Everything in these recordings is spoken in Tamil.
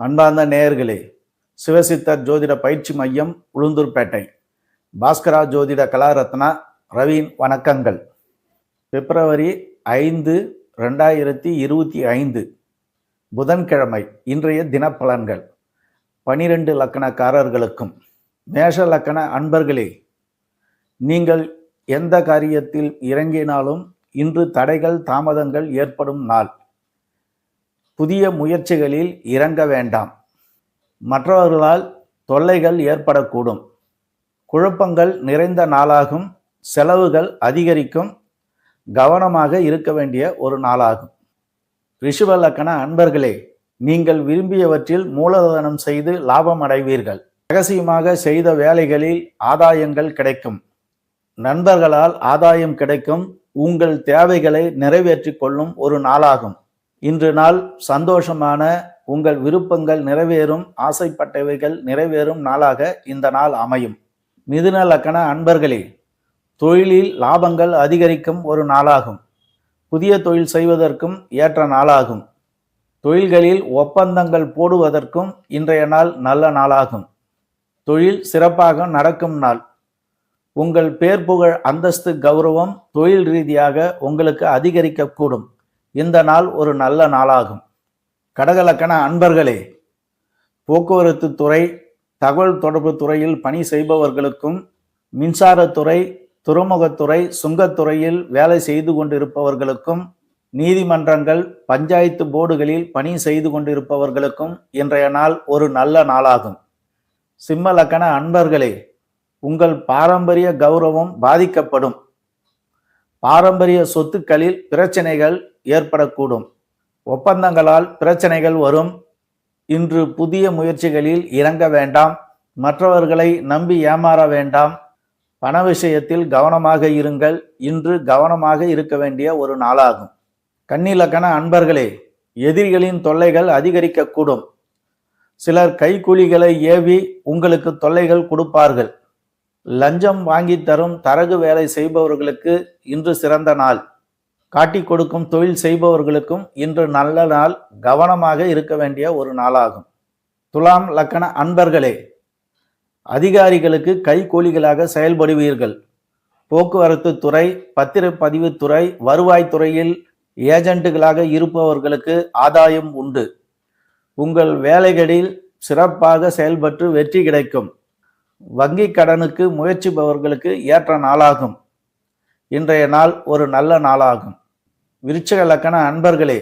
அன்பார்ந்த நேயர்களே சிவசித்தர் ஜோதிட பயிற்சி மையம் உளுந்தூர்பேட்டை. பாஸ்கரா ஜோதிட கலாரத்னா ரவியின் வணக்கங்கள். பிப்ரவரி ஐந்து ரெண்டாயிரத்தி இருபத்தி ஐந்து. புதன்கிழமை இன்றைய தினப்பலன்கள். பனிரெண்டு லக்கணக்காரர்களுக்கும். மேஷ லக்கண அன்பர்களே நீங்கள் எந்த காரியத்தில் இறங்கினாலும் இன்று தடைகள் தாமதங்கள் ஏற்படும் நாள். புதிய முயற்சிகளில் இறங்க வேண்டாம். மற்றவர்களால் தொல்லைகள் ஏற்படக்கூடும். குழப்பங்கள் நிறைந்த நாளாகும். செலவுகள் அதிகரிக்கும். கவனமாக இருக்க வேண்டிய ஒரு நாளாகும். ரிஷுவலக்கண அன்பர்களே நீங்கள் விரும்பியவற்றில் மூலதனம் செய்து லாபம் அடைவீர்கள். ரகசியமாக செய்த வேலைகளில் ஆதாயங்கள் கிடைக்கும். நண்பர்களால் ஆதாயம் கிடைக்கும். உங்கள் தேவைகளை நிறைவேற்றிக் கொள்ளும் ஒரு நாளாகும். இன்று நாள் சந்தோஷமான உங்கள் விருப்பங்கள் நிறைவேறும் ஆசைப்பட்டவைகள் நிறைவேறும் நாளாக இந்த நாள் அமையும். மிதுன லக்கண அன்பர்களே தொழிலில் லாபங்கள் அதிகரிக்கும் ஒரு நாளாகும். புதிய தொழில் செய்வதற்கும் ஏற்ற நாளாகும். தொழில்களில் ஒப்பந்தங்கள் போடுவதற்கும் இன்றைய நாள் நல்ல நாளாகும். தொழில் சிறப்பாக நடக்கும் நாள். உங்கள் பேர் புகழ் அந்தஸ்து கௌரவம் தொழில் ரீதியாக உங்களுக்கு அதிகரிக்கக்கூடும். இந்த நாள் ஒரு நல்ல நாளாகும். கடகலக்கண அன்பர்களே போக்குவரத்து துறை தகவல் தொடர்பு துறையில் பணி செய்பவர்களுக்கும் மின்சாரத்துறை துறைமுகத்துறை சுங்கத்துறையில் வேலை செய்து கொண்டிருப்பவர்களுக்கும் நீதிமன்றங்கள் பஞ்சாயத்து போர்டுகளில் பணி செய்து கொண்டிருப்பவர்களுக்கும் இன்றைய நாள் ஒரு நல்ல நாளாகும். சிம்ம லக்கண அன்பர்களே உங்கள் பாரம்பரிய கௌரவம் பாதிக்கப்படும். பாரம்பரிய சொத்துக்களில் பிரச்சனைகள் ஏற்படக்கூடும். ஒப்பந்தங்களால் பிரச்சனைகள் வரும். இன்று புதிய முயற்சிகளில் இறங்க வேண்டாம். மற்றவர்களை நம்பி ஏமாற வேண்டாம். பண விஷயத்தில் கவனமாக இருங்கள். இன்று கவனமாக இருக்க வேண்டிய ஒரு நாளாகும். கண்ணிலக்கண அன்பர்களே எதிரிகளின் தொல்லைகள் அதிகரிக்கக்கூடும். சிலர் கைக்கூலிகளை ஏவி உங்களுக்கு தொல்லைகள் கொடுப்பார்கள். லஞ்சம் வாங்கி தரும் தரகு வேலை செய்பவர்களுக்கு இன்று சிறந்த நாள். காட்டி கொடுக்கும் தொழில் செய்பவர்களுக்கும் இன்று நல்ல நாள் கவனமாக இருக்க வேண்டிய ஒரு நாளாகும். துலாம் லக்கண அன்பர்களே அதிகாரிகளுக்கு கைகூலிகளாக செயல்படுவீர்கள். போக்குவரத்து துறை பத்திரப்பதிவு துறை வருவாய்த்துறையில் ஏஜென்ட்டுகளாக இருப்பவர்களுக்கு ஆதாயம் உண்டு. உங்கள் வேலைகளில் சிறப்பாக செயல்பட்டு வெற்றி கிடைக்கும். வங்கி கடனுக்கு முயற்சிப்பவர்களுக்கு ஏற்ற நாளாகும். இன்றைய நாள் ஒரு நல்ல நாளாகும். விருச்சக லக்கண அன்பர்களே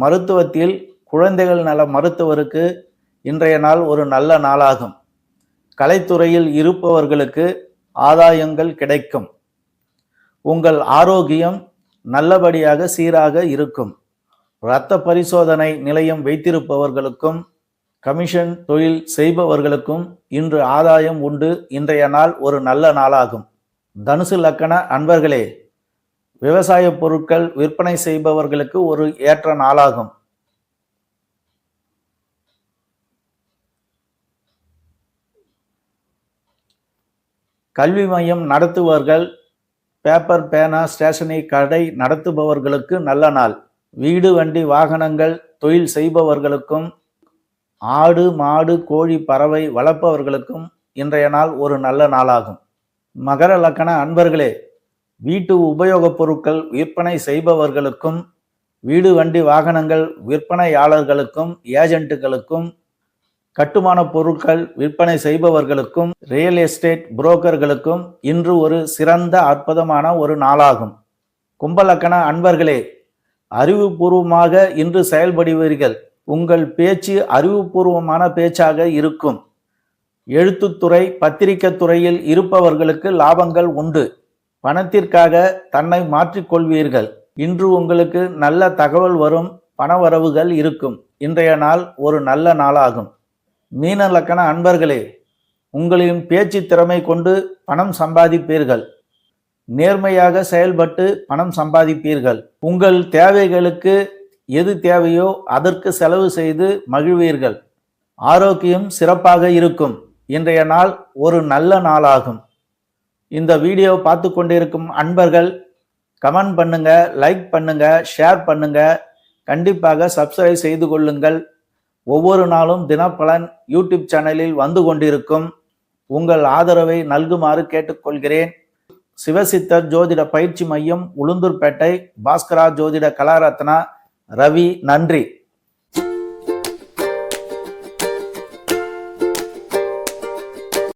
மருத்துவத்தில் குழந்தைகள் நல மருத்துவருக்கு இன்றைய நாள் ஒரு நல்ல நாளாகும். கலைத்துறையில் இருப்பவர்களுக்கு ஆதாயங்கள் கிடைக்கும். உங்கள் ஆரோக்கியம் நல்லபடியாக சீராக இருக்கும். இரத்த பரிசோதனை நிலையம் வைத்திருப்பவர்களுக்கும் கமிஷன் தொழில் செய்பவர்களுக்கும் இன்று ஆதாயம் உண்டு. இன்றைய நாள் ஒரு நல்ல நாளாகும். தனுசு லக்கண அன்பர்களே விவசாய பொருட்கள் விற்பனை செய்பவர்களுக்கு ஒரு ஏற்ற நாளாகும். கல்வி மையம் நடத்துபவர்கள் பேப்பர் பேனா ஸ்டேஷனரி கடை நடத்துபவர்களுக்கு நல்ல நாள். வீடு வண்டி வாகனங்கள் தொழில் செய்பவர்களுக்கும் ஆடு மாடு கோழி பறவை வளர்ப்பவர்களுக்கும் இன்றைய நாள் ஒரு நல்ல நாளாகும். மகர லக்கண அன்பர்களே வீட்டு உபயோகப் பொருட்கள் விற்பனை செய்பவர்களுக்கும் வீடு வண்டி வாகனங்கள் விற்பனையாளர்களுக்கும் ஏஜென்ட்டுகளுக்கும் கட்டுமான பொருட்கள் விற்பனை செய்பவர்களுக்கும் ரியல் எஸ்டேட் புரோக்கர்களுக்கும் இன்று ஒரு சிறந்த அற்புதமான ஒரு நாளாகும். கும்பலக்கண அன்பர்களே அறிவுபூர்வமாக இன்று செயல்படுவீர்கள். உங்கள் பேச்சு அறிவுபூர்வமான பேச்சாக இருக்கும். எழுத்துத்துறை பத்திரிகை துறையில் இருப்பவர்களுக்கு லாபங்கள் உண்டு. பணத்திற்காக தன்னை மாற்றிக்கொள்வீர்கள் இன்று உங்களுக்கு நல்ல தகவல் வரும் பணவரவுகள் இருக்கும். இன்றைய நாள் ஒரு நல்ல நாளாகும். மீன லக்கண அன்பர்களே உங்களின் பேச்சு திறமை கொண்டு பணம் சம்பாதிப்பீர்கள். நேர்மையாக செயல்பட்டு பணம் சம்பாதிப்பீர்கள். உங்கள் தேவைகளுக்கு எது தேவையோ அதற்கு செலவு செய்து மகிழ்வீர்கள். ஆரோக்கியம் சிறப்பாக இருக்கும். இன்றைய நாள் ஒரு நல்ல நாளாகும். இந்த வீடியோ பார்த்து கொண்டிருக்கும் அன்பர்கள் கமெண்ட் பண்ணுங்க லைக் பண்ணுங்க ஷேர் பண்ணுங்க. கண்டிப்பாக சப்ஸ்கிரைப் செய்து கொள்ளுங்கள். ஒவ்வொரு நாளும் தினப்பலன் யூடியூப் சேனலில் வந்து கொண்டிருக்கும். உங்கள் ஆதரவை நல்குமாறு கேட்டுக்கொள்கிறேன். சிவசித்தர் ஜோதிட பயிற்சி மையம் உளுந்தூர்பேட்டை பாஸ்கரா ஜோதிட கலாரத்னா. ரவி நன்றி.